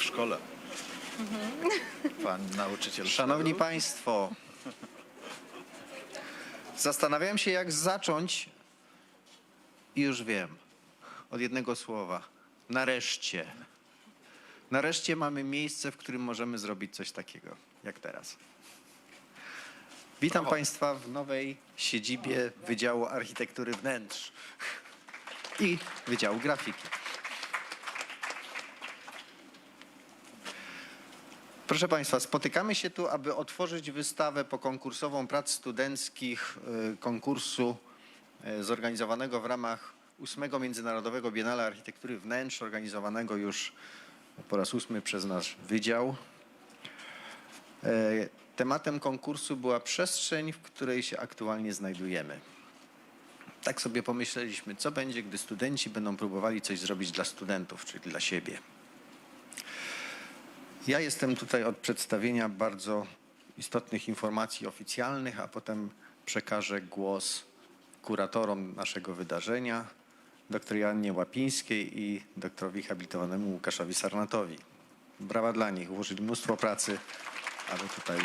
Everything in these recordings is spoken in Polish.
w szkole. Pan nauczyciel. Szanowni. Państwo, zastanawiałem się, jak zacząć i już wiem. Od jednego słowa. Nareszcie. Nareszcie mamy miejsce, w którym możemy zrobić coś takiego, jak teraz. Witam Państwa w nowej siedzibie Wydziału Architektury Wnętrz i Wydziału Grafiki. Proszę Państwa, spotykamy się tu, aby otworzyć wystawę pokonkursową prac studenckich y, konkursu y, zorganizowanego w ramach ósmego Międzynarodowego Biennale Architektury Wnętrz, organizowanego już po raz ósmy przez nasz wydział. E, Tematem konkursu była przestrzeń, w której się aktualnie znajdujemy. Tak sobie pomyśleliśmy, co będzie, gdy studenci będą próbowali coś zrobić dla studentów, czyli dla siebie. Ja jestem tutaj od przedstawienia bardzo istotnych informacji oficjalnych, a potem przekażę głos kuratorom naszego wydarzenia, dr Joannie Łapińskiej i doktorowi habilitowanemu Łukaszowi Sarnatowi. Brawa dla nich, włożyli mnóstwo pracy, aby tutaj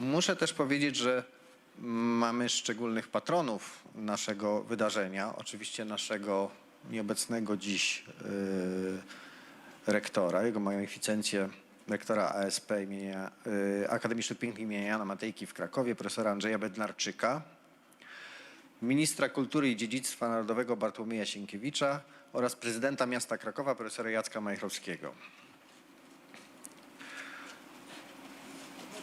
Muszę też powiedzieć, że mamy szczególnych patronów naszego wydarzenia. Oczywiście naszego nieobecnego dziś yy, rektora, jego magnificencję rektora ASP imienia, yy, Akademii Sztuk Pięknych imienia Jana Matejki w Krakowie, profesora Andrzeja Bednarczyka, ministra kultury i dziedzictwa narodowego Bartłomieja Sienkiewicza oraz prezydenta miasta Krakowa, profesora Jacka Majchrowskiego.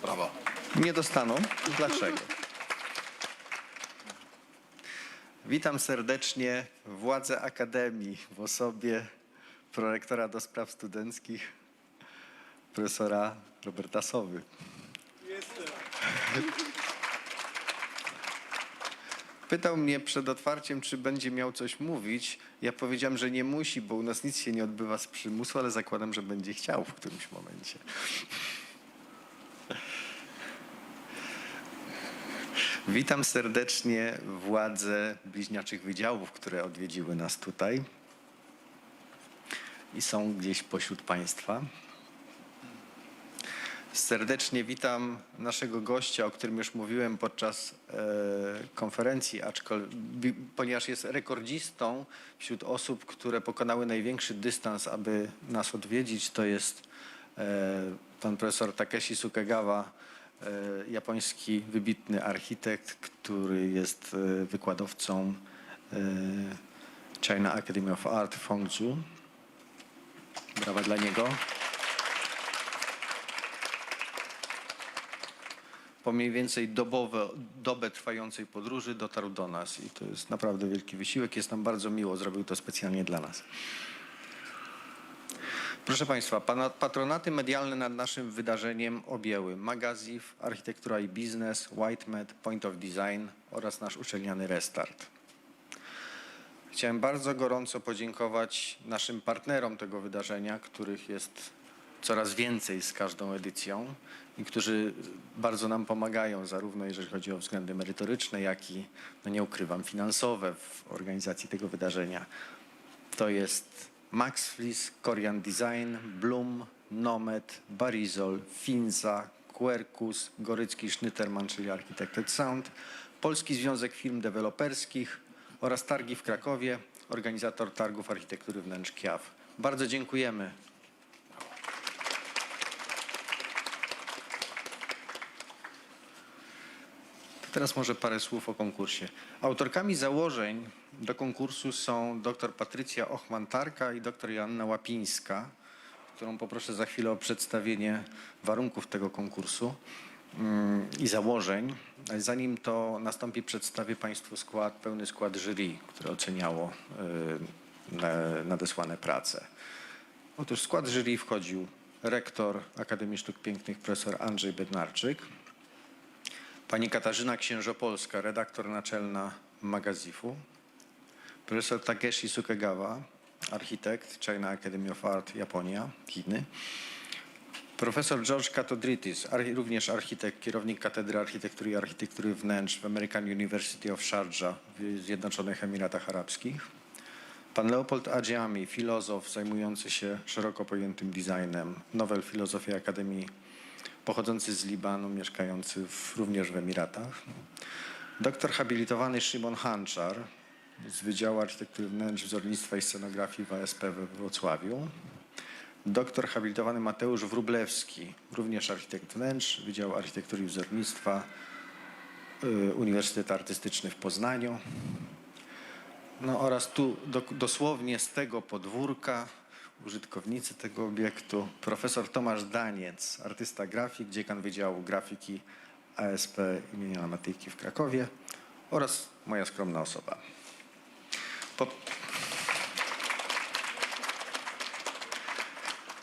Brawo. Nie dostaną. Dlaczego? Witam serdecznie władze Akademii w osobie prorektora do spraw studenckich, profesora Roberta Sowy. Pytał mnie przed otwarciem, czy będzie miał coś mówić. Ja powiedziałem, że nie musi, bo u nas nic się nie odbywa z przymusu, ale zakładam, że będzie chciał w którymś momencie. Witam serdecznie władze bliźniaczych wydziałów, które odwiedziły nas tutaj i są gdzieś pośród Państwa. Serdecznie witam naszego gościa, o którym już mówiłem podczas e, konferencji, aczkolwiek, ponieważ jest rekordzistą wśród osób, które pokonały największy dystans, aby nas odwiedzić, to jest e, pan profesor Takeshi Sukegawa, japoński wybitny architekt, który jest e, wykładowcą e, China Academy of Art w Hongzhou. Brawa dla niego. po mniej więcej dobowe, dobę trwającej podróży dotarł do nas i to jest naprawdę wielki wysiłek. Jest nam bardzo miło, zrobił to specjalnie dla nas. Proszę Państwa, patronaty medialne nad naszym wydarzeniem objęły Magazif, Architektura i Biznes, Whitemed, Point of Design oraz nasz uczelniany Restart. Chciałem bardzo gorąco podziękować naszym partnerom tego wydarzenia, których jest coraz więcej z każdą edycją i którzy bardzo nam pomagają, zarówno jeżeli chodzi o względy merytoryczne, jak i, no nie ukrywam, finansowe w organizacji tego wydarzenia. To jest Max Flis, Korean Design, Bloom, Nomet, Barizol, Finza, Quercus, Gorycki Schnitterman, czyli Architected Sound, Polski Związek Firm Deweloperskich oraz Targi w Krakowie, organizator Targów Architektury Wnętrz KIAW. Bardzo dziękujemy. Teraz może parę słów o konkursie. Autorkami założeń do konkursu są dr Patrycja Ochman-Tarka i dr Joanna Łapińska, którą poproszę za chwilę o przedstawienie warunków tego konkursu mm, i założeń. Zanim to nastąpi, przedstawię Państwu skład, pełny skład jury, które oceniało y, na- nadesłane prace. Otóż w skład jury wchodził rektor Akademii Sztuk Pięknych profesor Andrzej Bednarczyk, Pani Katarzyna Księżopolska, redaktor naczelna Magazifu. Profesor Takeshi Sukegawa, architekt, China Academy of Art, Japonia, Chiny. Profesor George Katodritis, również architekt, kierownik Katedry Architektury i Architektury Wnętrz w American University of Sharjah w Zjednoczonych Emiratach Arabskich. Pan Leopold Adziami, filozof zajmujący się szeroko pojętym designem, nowel filozofii Akademii, pochodzący z Libanu, mieszkający w, również w Emiratach. Doktor habilitowany Szymon Hanczar z Wydziału Architektury Wnętrz, Wzornictwa i Scenografii w ASP we Wrocławiu. Doktor habilitowany Mateusz Wróblewski, również architekt wnętrz, Wydział Architektury i Wzornictwa, y, Uniwersytet Artystyczny w Poznaniu. No oraz tu do, dosłownie z tego podwórka użytkownicy tego obiektu, profesor Tomasz Daniec, artysta grafik, dziekan Wydziału Grafiki ASP imienia Matyjki w Krakowie oraz moja skromna osoba. Po...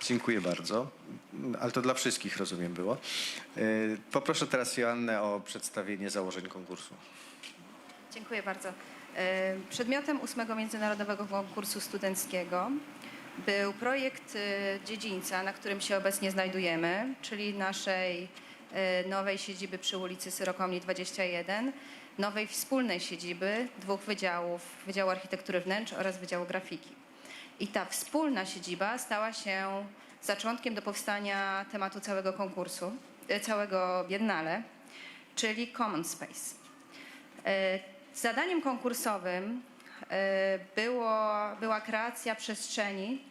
Dziękuję bardzo, ale to dla wszystkich rozumiem było. Yy, Poproszę teraz Joannę o przedstawienie założeń konkursu. Dziękuję bardzo. E, Przedmiotem ósmego Międzynarodowego Konkursu Studenckiego był projekt e, dziedzińca, na którym się obecnie znajdujemy, czyli naszej e, nowej siedziby przy ulicy Syrokomli 21, nowej wspólnej siedziby dwóch wydziałów, Wydziału Architektury Wnętrz oraz Wydziału Grafiki. I ta wspólna siedziba stała się zaczątkiem do powstania tematu całego konkursu, e, całego Biennale, czyli Common Space. Zadaniem konkursowym było, była kreacja przestrzeni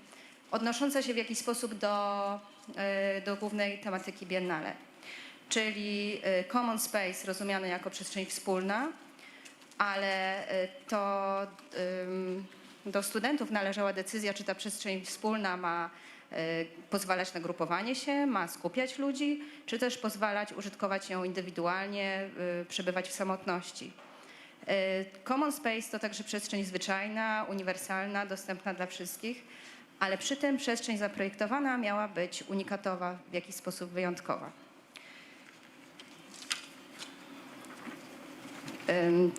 odnosząca się w jakiś sposób do, e, do głównej tematyki Biennale, czyli e, common space rozumiany jako przestrzeń wspólna, ale e, to do studentów należała decyzja, czy ta przestrzeń wspólna ma pozwalać na grupowanie się, ma skupiać ludzi, czy też pozwalać użytkować ją indywidualnie, przebywać w samotności. Common Space to także przestrzeń zwyczajna, uniwersalna, dostępna dla wszystkich, ale przy tym przestrzeń zaprojektowana miała być unikatowa, w jakiś sposób wyjątkowa.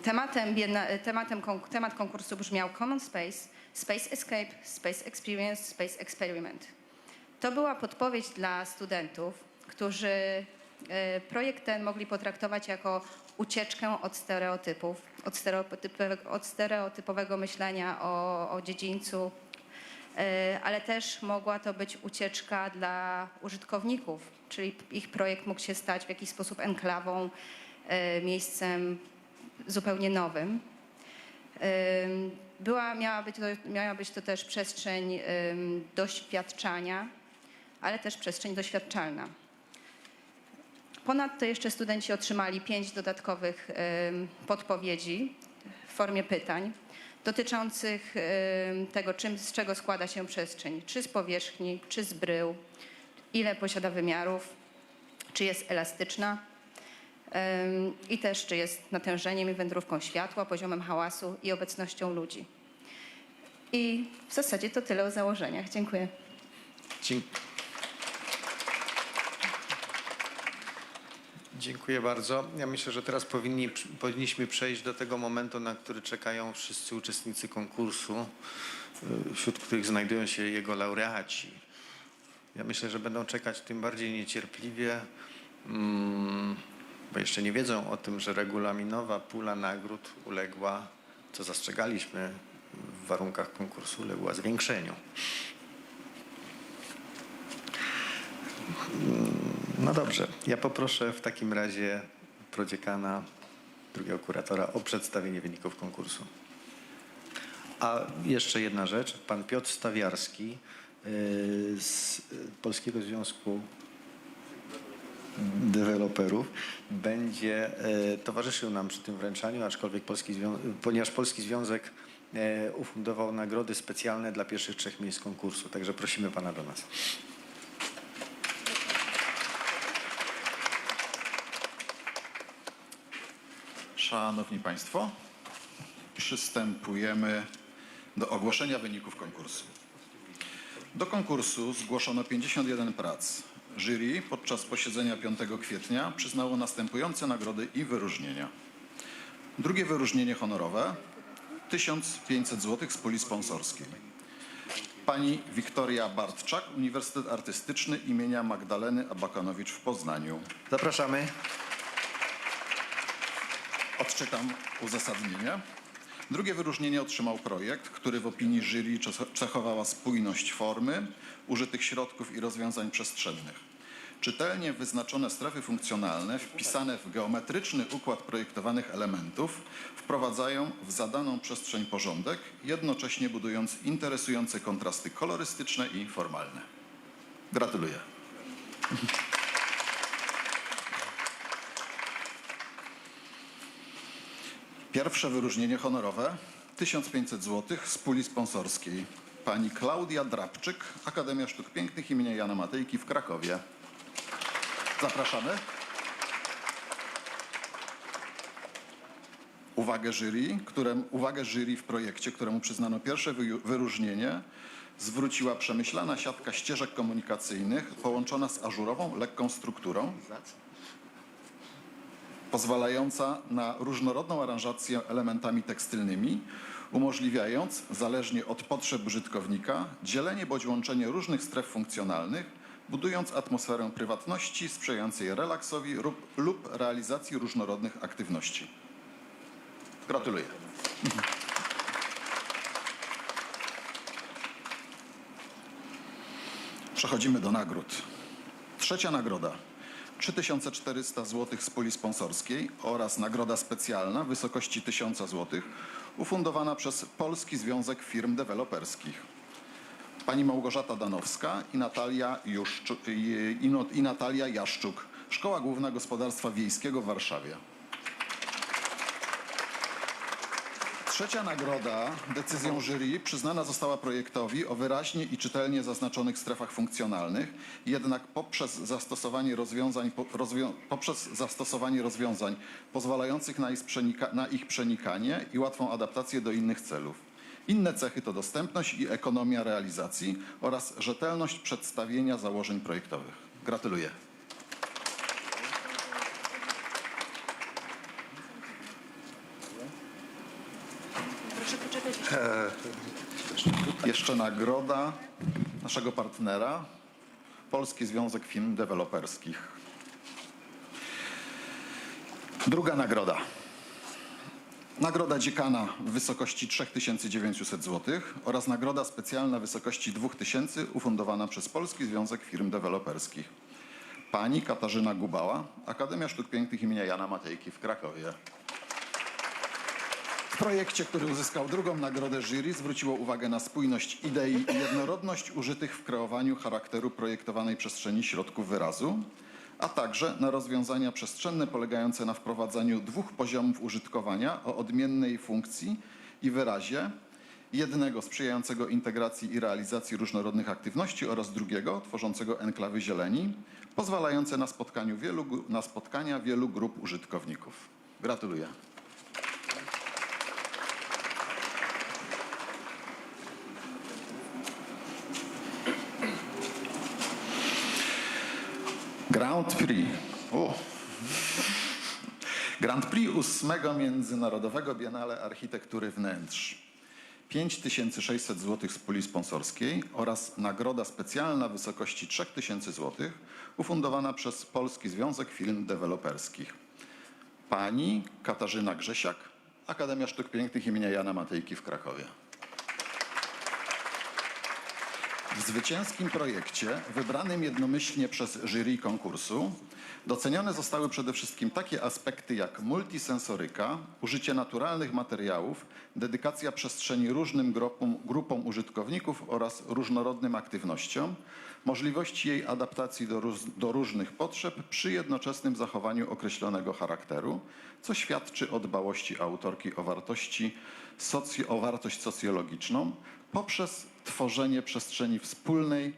Tematem, bienna- tematem, temat konkursu brzmiał Common Space, Space Escape, Space Experience, Space Experiment. To była podpowiedź dla studentów, którzy e, projekt ten mogli potraktować jako ucieczkę od stereotypów, od stereotypowego, od stereotypowego myślenia o, o dziedzińcu, e, ale też mogła to być ucieczka dla użytkowników, czyli ich projekt mógł się stać w jakiś sposób enklawą, e, miejscem zupełnie nowym. Ym, Była, miała, być to, miała być to też przestrzeń doświadczania, ale też przestrzeń doświadczalna. Ponadto jeszcze studenci otrzymali pięć dodatkowych podpowiedzi w formie pytań dotyczących tego, czym, z czego składa się przestrzeń. Czy z powierzchni, czy z brył, ile posiada wymiarów, czy jest elastyczna, i też czy jest natężeniem i wędrówką światła, poziomem hałasu i obecnością ludzi. I w zasadzie to tyle o założeniach. Dziękuję. Dzie- Dziękuję bardzo. Ja myślę, że teraz powinni, powinniśmy przejść do tego momentu, na który czekają wszyscy uczestnicy konkursu, y, wśród których znajdują się jego laureaci. Ja myślę, że będą czekać tym bardziej niecierpliwie, mm, bo jeszcze nie wiedzą o tym, że regulaminowa pula nagród uległa, co zastrzegaliśmy w warunkach konkursu, uległa zwiększeniu. No dobrze, ja poproszę w takim razie prodziekana, drugiego kuratora o przedstawienie wyników konkursu. A jeszcze jedna rzecz, pan Piotr Stawiarski yy, z Polskiego Związku Deweloperów będzie yy, towarzyszył nam przy tym wręczaniu, aczkolwiek Polski Zwią- ponieważ Polski Związek yy, ufundował nagrody specjalne dla pierwszych trzech miejsc konkursu, także prosimy pana do nas. Szanowni Państwo, przystępujemy do ogłoszenia wyników konkursu. Do konkursu zgłoszono 51 prac. Jury podczas posiedzenia 5 kwietnia przyznało następujące nagrody i wyróżnienia. Drugie wyróżnienie honorowe 1500 zł z puli sponsorskiej. Pani Wiktoria Bartczak, Uniwersytet Artystyczny imienia Magdaleny Abakanowicz w Poznaniu. Zapraszamy. Odczytam uzasadnienie. Drugie wyróżnienie otrzymał projekt, który w opinii jury cechowała spójność formy, użytych środków i rozwiązań przestrzennych. Czytelnie wyznaczone strefy funkcjonalne, wpisane w geometryczny układ projektowanych elementów, wprowadzają w zadaną przestrzeń porządek, jednocześnie budując interesujące kontrasty kolorystyczne i formalne. Gratuluję. Pierwsze wyróżnienie honorowe 1500 zł z puli sponsorskiej. Pani Klaudia Drabczyk, Akademia Sztuk Pięknych imienia Jana Matejki w Krakowie. Zapraszamy. Uwagę jury, uwagę jury w projekcie, któremu przyznano pierwsze wyróżnienie, zwróciła przemyślana siatka ścieżek komunikacyjnych połączona z ażurową, lekką strukturą, pozwalająca na różnorodną aranżację elementami tekstylnymi, umożliwiając, zależnie od potrzeb użytkownika, dzielenie bądź łączenie różnych stref funkcjonalnych, budując atmosferę prywatności sprzyjającej relaksowi lub, lub realizacji różnorodnych aktywności. Gratuluję. Przechodzimy do nagród. Trzecia nagroda 3400 zł z puli sponsorskiej oraz nagroda specjalna w wysokości 1000 zł ufundowana przez Polski Związek Firm Deweloperskich. Pani Małgorzata Danowska i Natalia, Juszczu, i, i, i Natalia Jaszczuk, Szkoła Główna Gospodarstwa Wiejskiego w Warszawie. Trzecia nagroda decyzją jury przyznana została projektowi o wyraźnie i czytelnie zaznaczonych strefach funkcjonalnych, jednak poprzez zastosowanie rozwiązań, po- rozwią, poprzez zastosowanie rozwiązań pozwalających na ich, przenika, na ich przenikanie i łatwą adaptację do innych celów. Inne cechy to dostępność i ekonomia realizacji oraz rzetelność przedstawienia założeń projektowych. Gratuluję. Poczekać. Jeszcze nagroda naszego partnera, Polski Związek Firm Deweloperskich. Druga nagroda. Nagroda dziekana w wysokości 3900 zł oraz nagroda specjalna w wysokości 2000 ufundowana przez Polski Związek Firm Deweloperskich. Pani Katarzyna Gubała, Akademia Sztuk Pięknych imienia Jana Matejki w Krakowie. Projekcie, który uzyskał drugą nagrodę jury, zwróciło uwagę na spójność idei i jednorodność użytych w kreowaniu charakteru projektowanej przestrzeni środków wyrazu, a także na rozwiązania przestrzenne polegające na wprowadzaniu dwóch poziomów użytkowania o odmiennej funkcji i wyrazie, jednego sprzyjającego integracji i realizacji różnorodnych aktywności oraz drugiego tworzącego enklawy zieleni, pozwalające na, wielu, na spotkania wielu grup użytkowników. Gratuluję. Grand Prix. O. Grand Prix ósmego Międzynarodowego Biennale Architektury Wnętrz. 5600 zł z puli sponsorskiej oraz nagroda specjalna w wysokości 3000 zł ufundowana przez Polski Związek Firm Deweloperskich. Pani Katarzyna Grzesiak, Akademia Sztuk Pięknych imienia Jana Matejki w Krakowie. W zwycięskim projekcie, wybranym jednomyślnie przez jury konkursu, docenione zostały przede wszystkim takie aspekty jak multisensoryka, użycie naturalnych materiałów, dedykacja przestrzeni różnym grupom, grupom użytkowników oraz różnorodnym aktywnościom, możliwości jej adaptacji do, do różnych potrzeb przy jednoczesnym zachowaniu określonego charakteru, co świadczy o dbałości autorki o, wartości socjo, o wartość socjologiczną poprzez tworzenie przestrzeni wspólnej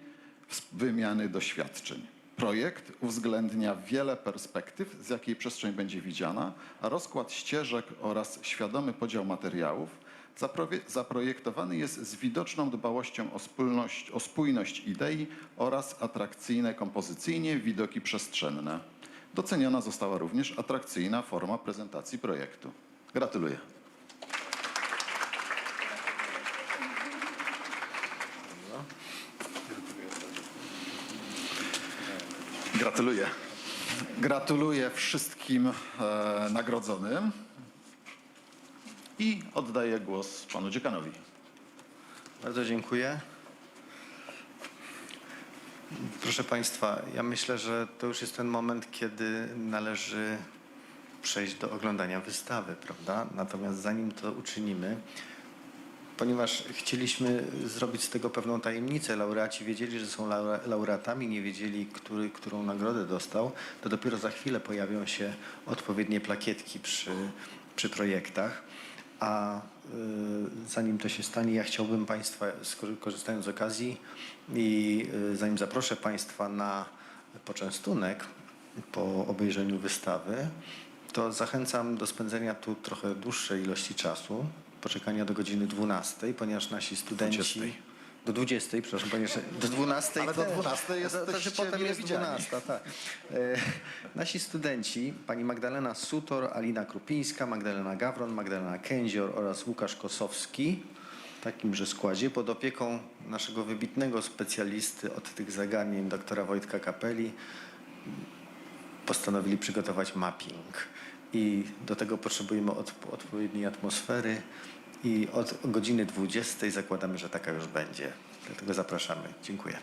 ws- wymiany doświadczeń. Projekt uwzględnia wiele perspektyw, z jakiej przestrzeń będzie widziana, a rozkład ścieżek oraz świadomy podział materiałów zaprojektowany jest z widoczną dbałością o, spójność, o spójność idei oraz atrakcyjne kompozycyjnie widoki przestrzenne. Doceniona została również atrakcyjna forma prezentacji projektu. Gratuluję. Gratuluję. Gratuluję wszystkim e, nagrodzonym. I oddaję głos panu dziekanowi. Bardzo dziękuję. Proszę Państwa, ja myślę, że to już jest ten moment, kiedy należy przejść do oglądania wystawy, prawda? Natomiast zanim to uczynimy, ponieważ chcieliśmy zrobić z tego pewną tajemnicę, laureaci wiedzieli, że są laure- laureatami, nie wiedzieli, który, którą nagrodę dostał, to dopiero za chwilę pojawią się odpowiednie plakietki przy, przy projektach. A y, zanim to się stanie, ja chciałbym Państwa, korzystając z okazji i y, zanim zaproszę Państwa na poczęstunek po obejrzeniu wystawy, to zachęcam do spędzenia tu trochę dłuższej ilości czasu, poczekania do godziny 12, ponieważ nasi studenci... 20. Do 20, przepraszam, ponieważ do 12. Ale do też. 12 To- to- to potem jest widziani. 12, tak. E, Nasi studenci, pani Magdalena Sutor, Alina Krupińska, Magdalena Gawron, Magdalena Kędzior oraz Łukasz Kosowski w takimże składzie pod opieką naszego wybitnego specjalisty od tych zagadnień, doktora Wojtka Kapeli, postanowili przygotować mapping. I do tego potrzebujemy od, odpowiedniej atmosfery i od godziny 20 zakładamy, że taka już będzie. Dlatego zapraszamy. Dziękuję.